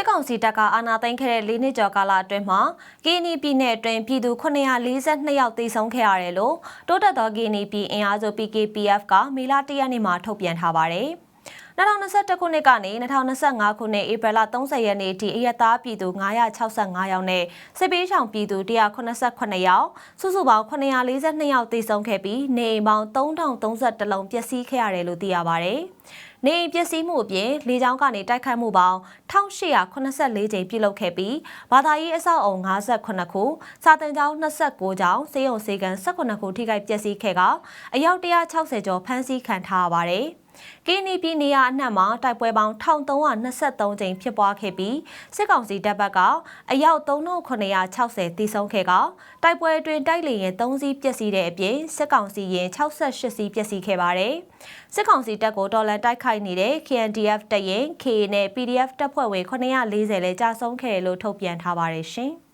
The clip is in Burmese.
စစ်ကောင်စီတပ်ကအာဏာသိမ်းခဲ့တဲ့၄နှစ်ကျော်ကာလအတွင်းမှာကီနီပြည်နယ်အတွင်းပြည်သူ942ယောက်သေဆုံးခဲ့ရတယ်လို့တိုးတက်သောကီနီပြည်အင်အားစု PKPF ကမေလ၁ရက်နေ့မှာထုတ်ပြန်ထားပါတယ်။ 2021ခုနှစ်ကနေ2025ခုနှစ်ဧပြီလ30ရက်နေ့အထိအရသားပြည်သူ965ယောက်နဲ့စစ်ပေးဆောင်ပြည်သူ189ယောက်စုစုပေါင်း942ယောက်သေဆုံးခဲ့ပြီးနေအိမ်ပေါင်း3031လုံးပျက်စီးခဲ့ရတယ်လို့သိရပါတယ်။နေအိမ်ပျက်စီးမှုအပြင်လေကြောင်းကနေတိုက်ခတ်မှုပေါင်း1884ကြိမ်ပြုလုပ်ခဲ့ပြီးဘာသာရေးအဆောက်အုံ58ခုစာတင်ကျောင်း29ကျောင်းစေယုံစေကန်18ခုထိခိုက်ပျက်စီးခဲ့ကအယောက်160ကျော်ဖမ်းဆီးခံထားရပါတယ်။ ကင်းနီပြည်နေရအနှံ့မှာတိုက်ပွဲပေါင်း1323ကြိမ်ဖြစ်ပွားခဲ့ပြီးစစ်ကောင်စီတပ်ဘက်ကအယောက်3960တိဆုံးခဲ့ကတိုက်ပွဲအတွင်းတိုက်လေရင်3စီးပျက်စီးတဲ့အပြင်စစ်ကောင်စီရင်68စီးပျက်စီးခဲ့ပါတယ်။စစ်ကောင်စီတပ်ကိုတော်လန်တိုက်ခိုက်နေတဲ့ KNDF တပ်ရင် KA နဲ့ PDF တပ်ဖွဲ့ဝင်940လဲကြာဆုံးခဲ့တယ်လို့ထုတ်ပြန်ထားပါတယ်ရှင်။